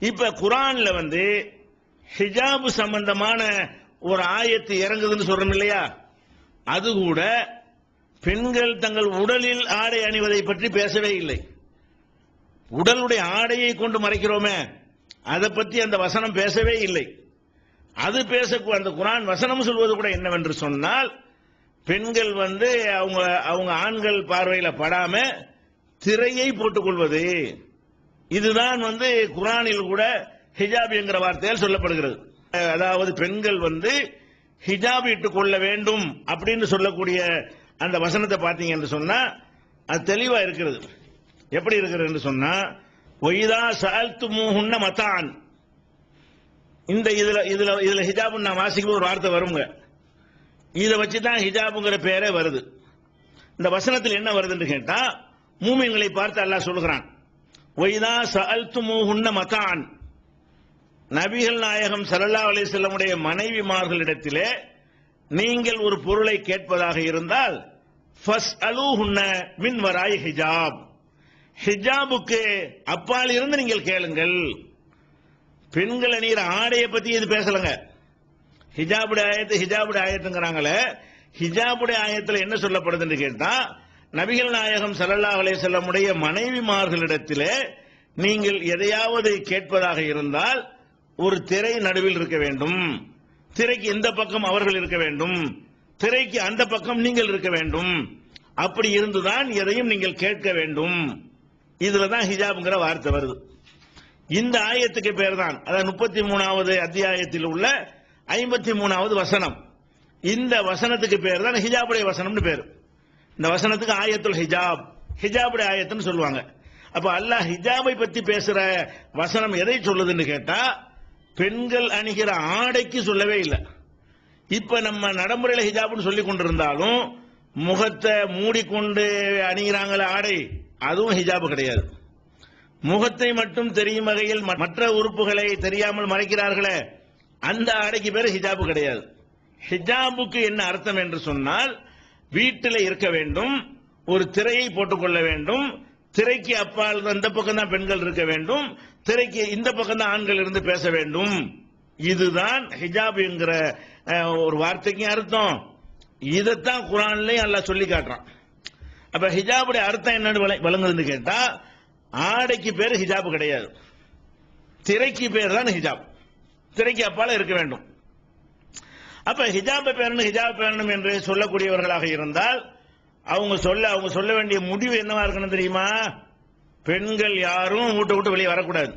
இப்ப குரான்ல வந்து ஹிஜாபு சம்பந்தமான ஒரு ஆயத்து இறங்குதுன்னு சொல்றோம் இல்லையா? அது கூட பெண்கள் தங்கள் உடலில் ஆடை அணிவதை பற்றி பேசவே இல்லை. உடலுடைய ஆடையை கொண்டு மறைக்கிறோமே அதை பற்றி அந்த வசனம் பேசவே இல்லை. அது பேச அந்த குரான் வசனம் சொல்வது கூட என்னவென்று சொன்னால் பெண்கள் வந்து அவங்க அவங்க ஆண்கள் பார்வையில படாம திரையை போட்டுக்கொள்வது இதுதான் வந்து குரானில் கூட ஹிஜாப் என்கிற வார்த்தையால் சொல்லப்படுகிறது. அதாவது பெண்கள் வந்து ஹிஜாப் இட்டுக் கொள்ள வேண்டும் அப்படின்னு சொல்லக்கூடிய அந்த வசனத்தை பார்த்தீங்க என்று சொன்னா அது தெளிவா இருக்கிறது. எப்படி இருக்கிறது என்று சொன்னா ஒய்தா சால்த்து மூஹுன்ன மத்தான் இந்த இதுல இதுல இதுல ஹிஜாப் நான் வாசிக்கும் ஒரு வார்த்தை வருங்க. இதை வச்சு தான் ஹிஜாபுங்கிற பேரே வருது. இந்த வசனத்தில் என்ன வருதுன்னு கேட்டா மூமின்களை பார்த்து அல்லாஹ் சொல்லுகிறான். ஒய்தா சஅல்து மூஹுன்ன நபிகள் நாயகம் ஸல்லல்லாஹு அலி செல்லமுடைய மனைவிமார்களிடத்திலே நீங்கள் ஒரு பொருளை கேட்பதாக இருந்தால் ஃபஸ் அலூஹுன்ன மின் வராய் ஹிஜாப். ஹிஜாபுக்கு அப்பால் இருந்து நீங்கள் கேளுங்கள். பெண்கள் அணிகிற ஆடையை பத்தி இது பேசலங்க. ஹிஜாபுடைய ஆயத்து ஹிஜாபுடைய ஆயத்துங்கிறாங்களே ஹிஜாபுடைய ஆயத்தில் என்ன சொல்லப்படுதுன்னு கேட்டா நபிகள் நாயகம் சல்லல்லா அலைஹி மனைவிமார்களிடத்திலே நீங்கள் எதையாவது கேட்பதாக இருந்தால் ஒரு திரை நடுவில் இருக்க வேண்டும். திரைக்கு இந்த பக்கம் அவர்கள் இருக்க வேண்டும். திரைக்கு அந்த பக்கம் நீங்கள் இருக்க வேண்டும். அப்படி இருந்துதான் எதையும் நீங்கள் கேட்க வேண்டும். இதுல தான் ஹிஜாப்ங்கிற வார்த்தை வருது. இந்த ஆயத்துக்கு பேர் தான் அதாவது முப்பத்தி மூணாவது அத்தியாயத்தில் உள்ள ஐம்பத்தி மூணாவது வசனம். இந்த வசனத்துக்கு பேர் தான் ஹிஜாபுடைய வசனம்னு பேர். இந்த வசனத்துக்கு ஆயத்துல் ஹிஜாப். ஹிஜாபுடைய ஆயத்துன்னு சொல்லுவாங்க. அப்ப அல்லாஹ் ஹிஜாபை பத்தி பேசுற வசனம் எதை சொல்லுதுன்னு கேட்டா பெண்கள் அணிகிற ஆடைக்கு சொல்லவே இல்லை. இப்ப நம்ம நடைமுறையில ஹிஜாப்னு சொல்லி கொண்டிருந்தாலும் முகத்தை மூடிக்கொண்டு அணிகிறாங்களே ஆடை அதுவும் ஹிஜாபு கிடையாது. முகத்தை மட்டும் தெரியும் வகையில் ம- மற்ற உறுப்புகளை தெரியாமல் மறைக்கிறார்களே அந்த ஆடைக்கு பேர் ஹிஜாபு கிடையாது. ஹிஜாபுக்கு என்ன அர்த்தம் என்று சொன்னால் வீட்டில் இருக்க வேண்டும் ஒரு திரையை போட்டுக்கொள்ள வேண்டும் திரைக்கு அப்பால் அந்த பக்கம் தான் பெண்கள் இருக்க வேண்டும் திரைக்கு இந்த பக்கம் தான் ஆண்கள் இருந்து பேச வேண்டும். இதுதான் ஹிஜாப் என்கிற ஒரு வார்த்தைக்கு அர்த்தம். இதைத்தான் குரான்லயும் எல்லாம் சொல்லி காட்டுறான். அப்ப ஹிஜாபுடைய அர்த்தம் என்னன்னு விள- விளங்குதுன்னு கேட்டா ஆடைக்கு பேர் ஹிஜாப் கிடையாது. திரைக்கு பேர் தான் ஹிஜாப். திரைக்கு அப்பால இருக்க வேண்டும். அப்ப ஹிஜாபை பேரணும் ஹிஜாப் பேரணும் என்று சொல்லக்கூடியவர்களாக இருந்தால் அவங்க சொல்ல அவங்க சொல்ல வேண்டிய முடிவு என்னவா இருக்கணும் தெரியுமா? பெண்கள் யாரும் வீட்டை விட்டு வெளியே வரக்கூடாது.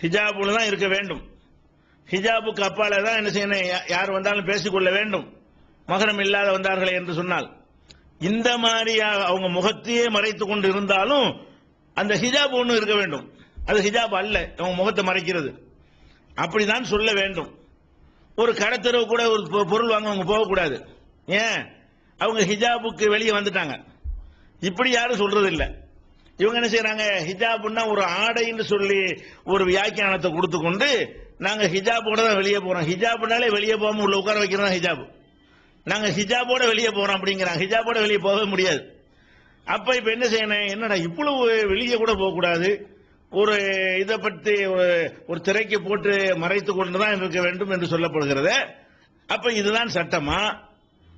ஹிஜாபுல தான் இருக்க வேண்டும். ஹிஜாபுக்கு அப்பால தான் என்ன செய்யணும்? யா- யார் வந்தாலும் பேசிக்கொள்ள வேண்டும். மகரம் இல்லாத வந்தார்களே என்று சொன்னால். இந்த மாதிரியாக அவங்க முகத்தையே மறைத்துக் கொண்டு இருந்தாலும் அந்த ஹிஜாப் ஒன்று இருக்க வேண்டும். அது ஹிஜாப் அல்ல. அவங்க முகத்தை மறைக்கிறது. அப்படிதான் சொல்ல வேண்டும். ஒரு கடத்தரவு கூட ஒரு பொ- பொருள் வாங்க அவங்க போகக்கூடாது. ஏன்? அவங்க ஹிஜாபுக்கு வெளியே வந்துட்டாங்க. இப்படி யாரும் சொல்றது இல்ல இவங்க என்ன செய்யறாங்க ஹிஜாப்னா ஒரு ஆடைன்னு சொல்லி ஒரு வியாக்கியானத்தை கொடுத்து கொண்டு நாங்க ஹிஜாபோட தான் வெளியே போறோம். ஹிஜாப்னாலே வெளியே போகாம உள்ள உட்கார வைக்கிறோம் ஹிஜாப். நாங்க ஹிஜாபோட வெளியே போறோம் அப்படிங்கிறாங்க. ஹிஜாபோட வெளியே போகவே முடியாது. அப்ப இப்ப என்ன செய்யணும்? என்னடா இவ்வளவு வெளியே கூட போகக்கூடாது. ஒரு இதை பற்றி ஒரு ஒரு திரைக்கு போட்டு மறைத்து கொண்டுதான் இருக்க வேண்டும் என்று சொல்லப்படுகிறது. அப்ப இதுதான் சட்டமா?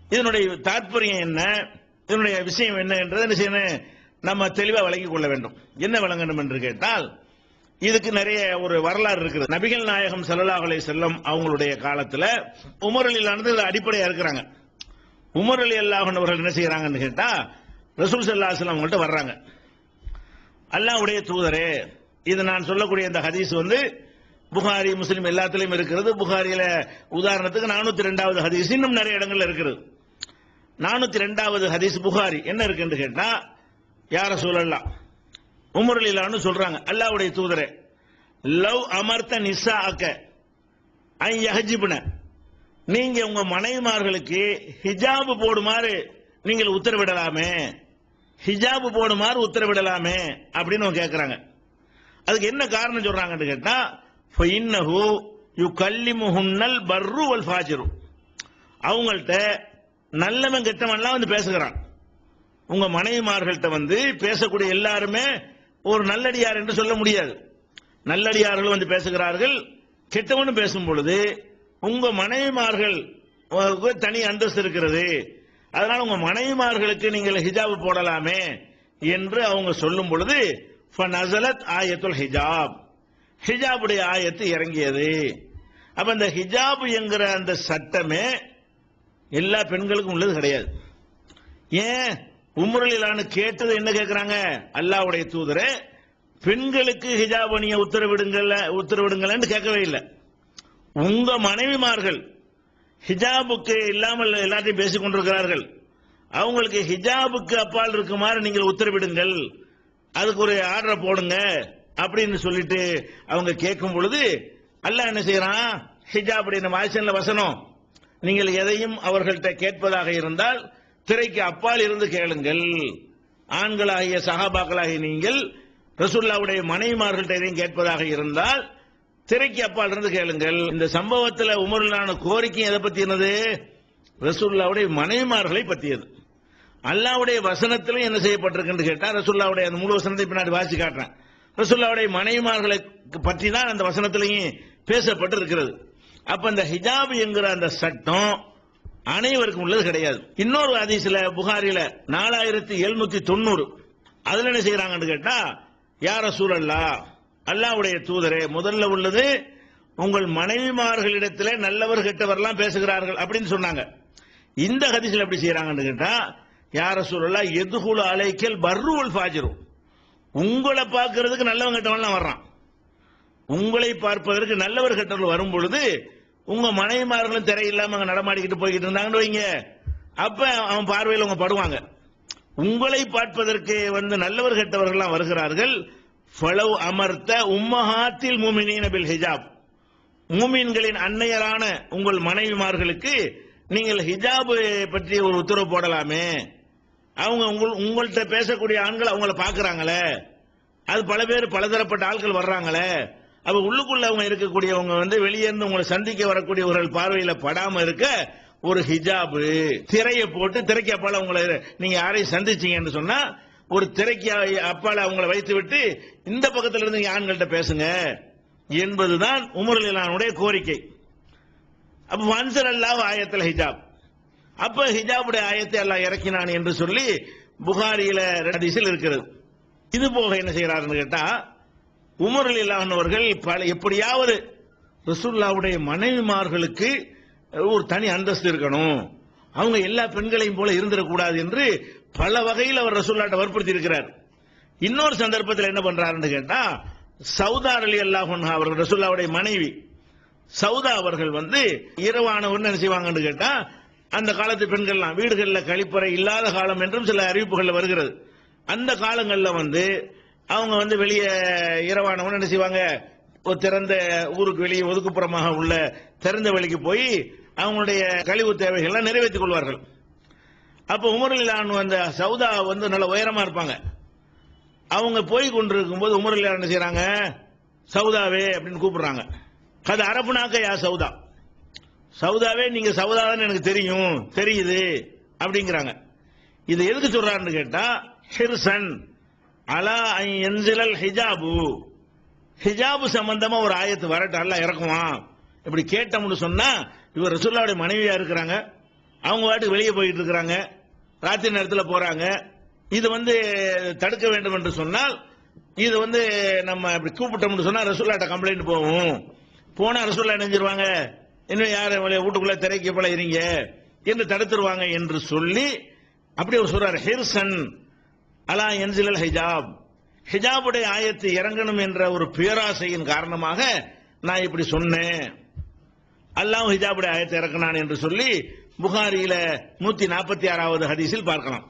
இதனுடைய தாற்பயம் என்ன? இதனுடைய விஷயம் என்ன என்றதை என்ன செய்யணும்? நம்ம தெளிவா விளங்கிக் கொள்ள வேண்டும். என்ன விளங்கணும் என்று கேட்டால் இதுக்கு நிறைய ஒரு வரலாறு இருக்குது. நபிகள் நாயகம் ஸல்லல்லாஹு செல்லும் செல்லம் அவங்களுடைய காலத்தில் உமர் அலிலானது அடிப்படையா இருக்கிறாங்க. உமர் அலி அல்லாஹன் அவர்கள் என்ன செய்யறாங்கன்னு கேட்டா ரசூல் ஸல்லல்லாஹு அலைஹி அவங்கள்ட்ட வர்றாங்க. அல்லாஹ்வுடைய தூதரே இது நான் சொல்லக்கூடிய இந்த ஹதீஸ் வந்து புகாரி முஸ்லீம் எல்லாத்திலையும் இருக்கிறது. புகாரியில உதாரணத்துக்கு நானூத்தி ரெண்டாவது ஹதீஸ். இன்னும் நிறைய இடங்கள்ல இருக்கிறது நானூத்தி ரெண்டாவது ஹதீஸ் புகாரி. என்ன இருக்குன்னு கேட்டா யார சொல்லலாம் உமர்லான்னு சொல்றாங்க அல்லாவுடைய தூதரே லவ் அமர்த்த நிசா அக்க ஐ யஹஜிப்ன நீங்க உங்க மனைவிமார்களுக்கு ஹிஜாபு போடுமாறு நீங்கள் உத்தரவிடலாமே ஹிஜாபு போடுமாறு உத்தரவிடலாமே அப்படின்னு அவங்க அதுக்கு என்ன காரணம் சொல்றாங்கன்னு கேட்டா ஃபைன்னஹு யுகல்லிமுஹுன்னல் பர்ரு வல் ஃபாஜிரு. அவங்கள்ட்ட நல்லவன் கெட்டவன்லாம் வந்து பேசுகிறான். உங்க மனைவிமார்கள்ட்ட வந்து பேசக்கூடிய எல்லாருமே ஒரு நல்லடியார் என்று சொல்ல முடியாது. நல்லடியார்கள் வந்து பேசுகிறார்கள் கெட்டவனும் பேசும் பொழுது உங்க மனைவிமார்கள் தனி அந்தஸ்து இருக்கிறது. அதனால உங்க மனைவிமார்களுக்கு நீங்கள் ஹிஜாப் போடலாமே என்று அவங்க சொல்லும் பொழுது நசலத் ஆயத்துல் ஹிஜாப் ஹிஜாபுடைய ஆயத்து இறங்கியது. அப்ப இந்த ஹிஜாப் என்கிற அந்த சட்டமே எல்லா பெண்களுக்கும் உள்ளது கிடையாது. ஏன்? உம்ரலிலான்னு கேட்டது என்ன கேட்கிறாங்க அல்லாவுடைய தூதர பெண்களுக்கு ஹிஜாப் அணிய உத்தரவிடுங்கள் உத்தரவிடுங்கள் கேட்கவே இல்லை. உங்க மனைவிமார்கள் ஹிஜாபுக்கு இல்லாமல் எல்லாத்தையும் பேசிக் கொண்டிருக்கிறார்கள் அவங்களுக்கு ஹிஜாபுக்கு அப்பால் இருக்குமாறு நீங்கள் உத்தரவிடுங்கள். அதுக்கு ஒரு ஆர்டரை போடுங்க அப்படின்னு சொல்லிட்டு அவங்க கேட்கும் பொழுது அல்ல என்ன செய்யறான்? ஹிஜா அப்படின்னு வாய்ச்சன்ல வசனம். நீங்கள் எதையும் அவர்கள்ட்ட கேட்பதாக இருந்தால் திரைக்கு அப்பால் இருந்து கேளுங்கள். ஆண்களாகிய சகாபாக்களாகிய நீங்கள் ரசுல்லாவுடைய மனைவிமார்கள்ட்ட எதையும் கேட்பதாக இருந்தால் திரைக்கு அப்பால் இருந்து கேளுங்கள். இந்த சம்பவத்தில் உமருலான கோரிக்கை எதை பத்தினது? ரசுல்லாவுடைய மனைவிமார்களை பற்றியது அல்லாவுடைய வசனத்திலும் என்ன செய்யப்பட்டிருக்கு கேட்டா ரசுல்லாவுடைய அந்த முழு வசனத்தை பின்னாடி வாசி காட்டுறேன். ரசுல்லாவுடைய மனைவிமார்களை பற்றி தான் அந்த வசனத்திலையும் பேசப்பட்டு இருக்கிறது அப்ப அந்த ஹிஜாப் என்கிற அந்த சட்டம் அனைவருக்கும் உள்ளது கிடையாது. இன்னொரு அதிசல புகாரில நாலாயிரத்தி எழுநூத்தி தொண்ணூறு. அதுல என்ன செய்யறாங்கன்னு கேட்டா யார சூழல்லா அல்லாவுடைய தூதரே முதல்ல உள்ளது உங்கள் மனைவிமார்களிடத்திலே நல்லவர் கெட்டவர்லாம் பேசுகிறார்கள் அப்படின்னு சொன்னாங்க. இந்த ஹதீஸ்ல எப்படி செய்யறாங்கன்னு கேட்டா யார சொல்லலா எதுகுல அலைக்கல் பர்ருவல் ஃபாஜிரு. உங்களை பார்க்கறதுக்கு நல்லவன் கெட்டவன்லாம் வர்றான். உங்களை பார்ப்பதற்கு நல்லவர் கெட்டவர்கள் வரும் பொழுது உங்க மனைவிமார்களும் திரை இல்லாம அங்க நடமாடிக்கிட்டு போய்கிட்டு இருந்தாங்கன்னு வைங்க. அப்ப அவன் பார்வையில் அவங்க படுவாங்க. உங்களை பார்ப்பதற்கு வந்து நல்லவர் கெட்டவர்கள்லாம் வருகிறார்கள். ஃபலவ் அமர்த்த உம்மஹாத்தில் மூமினீன பில் ஹிஜாப். மூமின்களின் அன்னையரான உங்கள் மனைவிமார்களுக்கு நீங்கள் ஹிஜாப் பற்றி ஒரு உத்தரவு போடலாமே. அவங்க உங்கள் உங்கள்கிட்ட பேசக்கூடிய ஆண்கள் அவங்கள பாக்குறாங்களே. அது பல பேர் பலதரப்பட்ட ஆட்கள் வர்றாங்களே. அப்ப உள்ளுக்குள்ள அவங்க இருக்கக்கூடியவங்க வந்து வெளியே இருந்து உங்களை சந்திக்க வரக்கூடியவர்கள் பார்வையில படாம இருக்க ஒரு ஹிஜாபு திரையை போட்டு திரைக்கு அப்பால உங்களை நீங்க யாரையும் சந்திச்சீங்கன்னு சொன்னா ஒரு திரைக்கு அப்பால அவங்களை வைத்து விட்டு இந்த பக்கத்துல இருந்து ஆண்கள்கிட்ட பேசுங்க என்பதுதான் உமருடைய கோரிக்கை. அப்ப வன்சர் அல்லாஹ் ஆயத்தில் ஹிஜாப். அப்ப ஹிஜாபுடைய ஆயத்தை அல்லாஹ் இறக்கினான் என்று சொல்லி புகாரியில ஹதீஸில் இருக்கிறது. இது போக என்ன செய்யறாருன்னு கேட்டா உமர் அவர்கள் பல எப்படியாவது ரசுல்லாவுடைய மனைவிமார்களுக்கு ஒரு தனி அந்தஸ்து இருக்கணும். அவங்க எல்லா பெண்களையும் போல இருந்துடக்கூடாது என்று பல வகையில் அவர் ரசுல்லாட்ட வற்புறுத்தி இருக்கிறார் இன்னொரு சந்தர்ப்பத்தில் என்ன பண்றாருன்னு கேட்டா சவுதார் அலி அல்லாஹ் அவர்கள் ரசுல்லாவுடைய மனைவி சவுதா அவர்கள் வந்து இரவானவர் என்ன செய்வாங்கன்னு கேட்டா அந்த காலத்து பெண்கள்லாம் வீடுகளில் கழிப்பறை இல்லாத காலம் என்றும் சில அறிவிப்புகள் வருகிறது. அந்த காலங்களில் வந்து அவங்க வந்து வெளியே இரவானவன் என்ன செய்வாங்க? ஒரு திறந்த ஊருக்கு வெளியே ஒதுக்குப்புறமாக உள்ள திறந்த வழிக்கு போய் அவங்களுடைய கழிவு தேவைகள்லாம் நிறைவேற்றிக் கொள்வார்கள். அப்போ உமரிலான் அந்த சவுதா வந்து நல்ல உயரமா இருப்பாங்க. அவங்க போய் கொண்டிருக்கும் போது உமரிலான் என்ன செய்யறாங்க சவுதாவே அப்படின்னு கூப்பிடுறாங்க. அது அரபுனாக்க யா சவுதா? சவுதாவே நீங்க சவுதாதான் எனக்கு தெரியும் தெரியுது அப்படிங்கிறாங்க. இது எதுக்கு சொல்றான்னு கேட்டா ஹிர்சன் அலா என்ஜிலல் ஹிஜாபு. ஹிஜாபு சம்பந்தமா ஒரு ஆயத்து வரட்டும் அல்ல இறக்குவான் இப்படி கேட்டோம்னு சொன்னா இவர் ரசுல்லாவுடைய மனைவியா இருக்கிறாங்க. அவங்க வாட்டுக்கு வெளியே போயிட்டு இருக்கிறாங்க. ராத்திரி நேரத்தில் போறாங்க. இது வந்து தடுக்க வேண்டும் என்று சொன்னால் இது வந்து நம்ம இப்படி கூப்பிட்டோம்னு சொன்னா ரசுல்லாட்ட கம்ப்ளைண்ட் போகும். போனா ரசுல்லா நினைஞ்சிருவாங்க இன்னும் யார் வீட்டுக்குள்ள திரைக்கு போல இருங்க என்று தடுத்துருவாங்க என்று சொல்லி அப்படி ஒரு சொல்றார் ஹிர்சன் அலா என்சிலல் ஹிஜாப். ஹிஜாபுடைய ஆயத்து இறங்கணும் என்ற ஒரு பேராசையின் காரணமாக நான் இப்படி சொன்னேன். அல்லாஹ் ஹிஜாபுடைய ஆயத்தை இறக்கினான் என்று சொல்லி புகாரியில நூத்தி நாற்பத்தி ஆறாவது ஹதீஸில் பார்க்கலாம்.